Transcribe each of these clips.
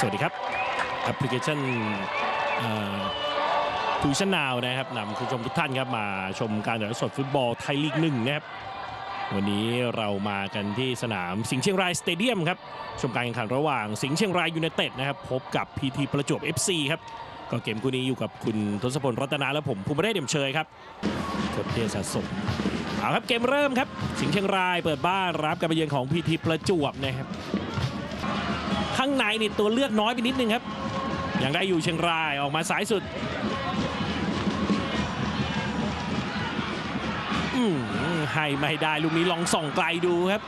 สวัสดีครับแอปพลิเคชันทูชนาวนะครับนำคุณผู้ชมทุกท่านครับมาชมการถ่ายทอดสดฟุตบอลไทยลีกหนึ่งนะครับวันนี้เรามากันที่สนามสิงห์เชียงรายสเตเดียมครับชมการแข่งขันระหว่างสิงห์เชียงรายยูไนเต็ดนะครับพบกับพีทีประจวบ FC ครับก็เกมคู่นี้อยู่กับคุณทศพลรัตนาและผมภูมิเดชเดี่ยมเชยครับโคตรเทสะสมเอาครับเกมเริ่มครับสิงห์เชียงรายเปิดบ้านรับการไปเยือนของพีทีประจวบนะครับ ข้างในนี่ตัวเลือกน้อยไปนิดนึงครับ ยังได้อยู่เชียงรายออกมาสายสุดอืมให้ไม่ได้ลูกนี้ลองส่องไกลดูครับ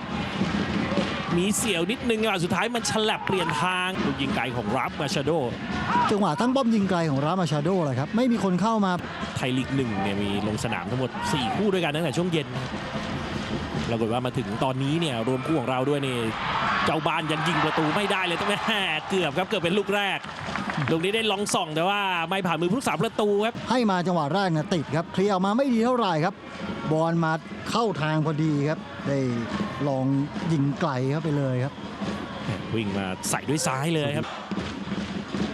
มีเสียวนิดนึงอะสุดท้ายมันฉลับเปลี่ยนทางลูกยิงไกลของรับมาชาโดจังหวะตั้งป้อมยิงไกลของรามาชาโดแหละครับ ไม่มีคนเข้ามาไทยลีกหนึ่งเนี่ยมีลงสนามทั้งหมด 4 คู่ด้วยกันตั้งแต่ช่วงเย็นปรากฏว่ามาถึงตอนนี้เนี่ยรวมคู่ของเราด้วยนี่เจ้าบ้านยังยิงประตูไม่ได้เลยตั้งแต่เกือบครับเกือบเป็นลูกแรก ลูกนี้ได้ลองส่องแต่ว่าไม่ผ่านมือผู้รักษาประตูครับ ให้มาจังหวะแรกนะติดครับ เคลียร์ออกมาไม่ดีเท่าไหร่ครับ บอลมาเข้าทางพอดีครับ ได้ลองยิงไกลเข้าไปเลยครับ วิ่งมาใส่ด้วยซ้ายเลยครับ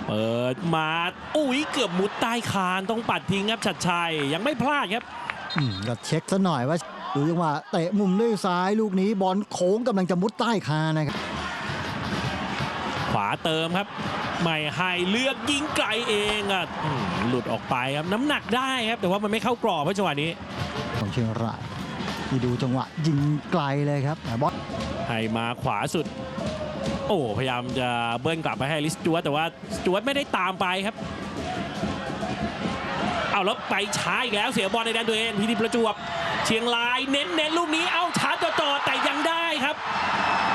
เปิดมาอุ้ยเกือบมุดใต้คานต้องปัดทิ้งครับชัดชัยยังไม่พลาดครับอืม ก็เช็คซะหน่อยว่าดูจังหวะเตะมุมด้วยซ้ายลูกนี้บอลโค้งกำลังจะมุดใต้คานนะครับขวาเติมครับไม่ให้เลือกยิงไกลเองอะอืมหลุดออกไปครับน้ำหนักได้ครับ แต่ว่ามันไม่เข้ากรอบเพราะจังหวะนี้ ของเชียงรายที่ดูจังหวะยิงไกลเลยครับบอลให้มาขวาสุด โอ้พยายามจะเบิ้ลกลับไปให้ลิสจวตแต่ว่าสจวตไม่ได้ตามไปครับ เอาแล้วไปช้าอีกแล้วเสียบอลในแดนตัวเองพิธีประจวบ เชียงรายเน้นเน้นลูกนี้เอาช้าร์จจ่อแต่ยังได้ครับ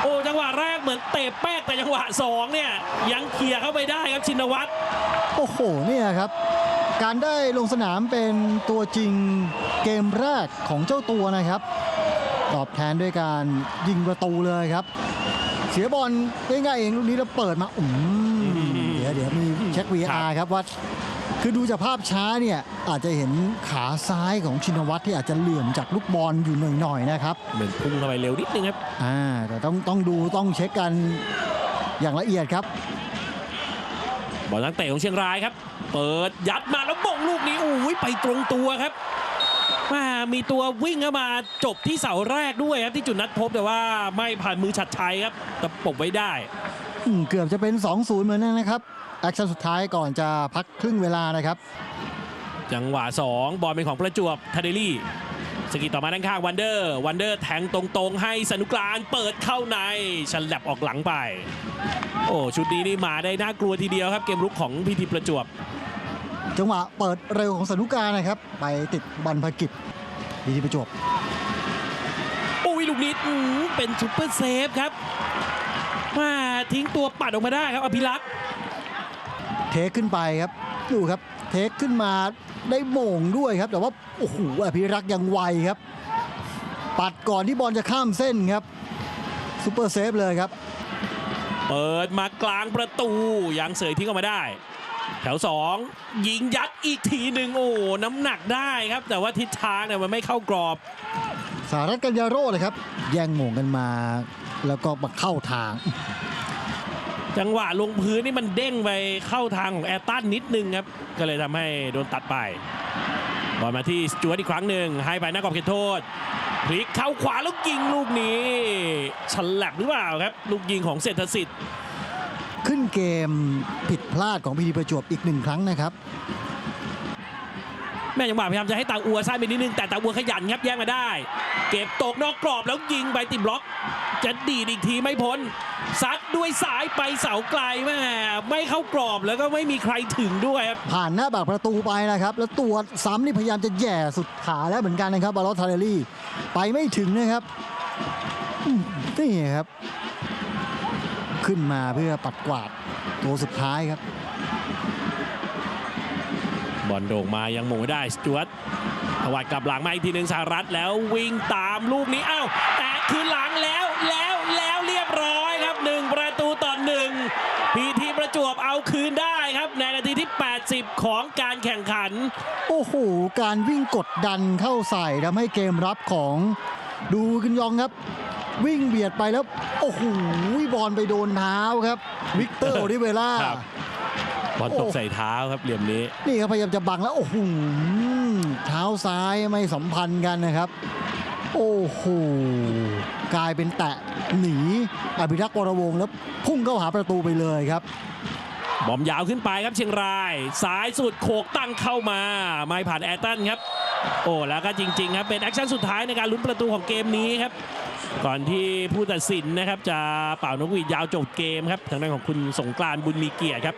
โอ้จังหวะแรกเหมือนเตะแป๊กแต่จังหวะสองเนี่ยยังเคลียร์เข้าไปได้ครับชินวัตรโอ้โหเนี่ยครับ การได้ลงสนามเป็นตัวจริงเกมแรกของเจ้าตัวนะครับ ตอบแทนด้วยการยิงประตูเลยครับ เสียบอลง่ายๆเองลูกนี้แล้วเปิดมาอืมเดี๋ยวเดี๋ยวมีเช็ค VR ครับว่า คือดูจากภาพช้าเนี่ยอาจจะเห็นขาซ้ายของชินวัตรที่อาจจะเหลื่อมจากลูกบอลอยู่หน่อยๆนะครับเหมือนพุ่งเข้าไปเร็วนิดนึงครับอ่าแต่ต้องต้องดูต้องเช็คกันอย่างละเอียดครับบอลนักเตะของเชียงรายครับ เปิดยัดมาแล้วบ่งลูกนี้อุ้ยไปตรงตัวครับมามีตัววิ่งเข้ามาจบที่เสาแรกด้วยครับที่จุดนัดพบแต่ว่าไม่ผ่านมือฉัดชัยครับแต่ปกไว้ได้อืม เกือบจะเป็น 2-0 เหมือนกันนะครับ แอคชั่นสุดท้ายก่อนจะพักครึ่งเวลานะครับ จังหวะ 2 บอลเป็นของประจวบทาเดลี่สกีต่อมาด้านข้างวันเดอร์วันเดอร์แทงตรงๆ ให้สนุกลานเปิดเข้าในฉลับออกหลังไป โอ้ชุดนี้นี่มาได้น่ากลัวทีเดียวครับ เกมรุกของพีทีประจวบ จังหวะเปิดเร็วของสนุกานะครับ ไปติดบรรพกิจดีที่ประจวบอุ้ยลูกนี้อื้อเป็นซุปเปอร์เซฟครับ มาทิ้งตัวปัดออกมาได้ครับอภิรักษ์เทคขึ้นไปครับดูครับ เทคขึ้นมาได้โหม่งด้วยครับ แต่ว่าโอ้โหอภิรักษ์ยังไวครับ ปัดก่อนที่บอลจะข้ามเส้นครับซูเปอร์เซฟเลยครับ เปิดมากลางประตูยังเสยทิ้งออกมาได้ แถว 2 ยิงยัดอีกทีหนึ่งโอ้น้ำหนักได้ครับ แต่ว่าทิศทางเนี่ยมันไม่เข้ากรอบสหรัฐกัญญาโรจน์เลยครับ แย่งโหม่งกันมา แล้วก็มาเข้าทาง จังหวะลงพื้นนี่มันเด้งไปเข้าทางของแอตตันนิดนึงครับ ก็เลยทำให้โดนตัดไปบอลมาที่สจวตอีกครั้งหนึ่งให้ไปหน้ากรอบเขตโทษพลิกเข้าขวาแล้วยิงลูกนี้ฉลับหรือเปล่าครับลูกยิงของเศรษฐสิทธิ์ขึ้นเกมผิดพลาดของพีดีประจวบอีกหนึ่งครั้งนะครับ แม่จังหวะพยายามจะให้ตาอัวซ้ายไปนิดนึงแต่ตาอัวขยันครับแย่งมาได้ เก็บตกนอกกรอบแล้วยิงไปติดบล็อก จะดีดอีกทีไม่พ้นซัดด้วยสายไปเสาไกลแม่ไม่เข้ากรอบแล้วก็ไม่มีใครถึงด้วยครับผ่านหน้าปากประตูไปนะครับ แล้วตัวซ้ำนี่พยายามจะแหย่สุดขาแล้วเหมือนกันนะครับบาลอสทาเรลี่ไปไม่ถึงนะครับอืมนี่ครับ ขึ้นมาเพื่อปัดกวาดตัวสุดท้ายครับ บอลโด่งมายังมงไม่ได้สจวตถวายกลับหลังมาอีกทีหนึ่งสหรัฐแล้ววิ่งตามลูกนี้อ้าวแต่ การวิ่งกดดันเข้าใส่ทำให้เกมรับของดูขึ้นยองครับ วิ่งเบียดไปแล้ว โอ้โหบอลไปโดนเท้าครับ วิกเตอร์โอริเวล่าครับบอลตกโอ้ใส่เท้าครับเหลี่ยมนี้ นี่ครับพยายามจะบังแล้ว โอ้โหเท้าซ้ายไม่สัมพันธ์กันนะครับ โอ้โหกลายเป็นแตะหนีอภิรักษ์วรวงศ์แล้วพุ่งเข้าหาประตูไปเลยครับ บอมยาวขึ้นไปครับเชียงราย สายสุดโขกตั้งเข้ามา ไม่ผ่านแอตตันครับ โอ้แล้วก็จริงๆครับเป็นแอคชั่นสุดท้ายในการลุ้นประตูของเกมนี้ครับ ก่อนที่ผู้ตัดสินนะครับจะเป่านกหวีดยาวจบเกมครับทางด้านของคุณสงกรานต์บุญมีเกียรติครับ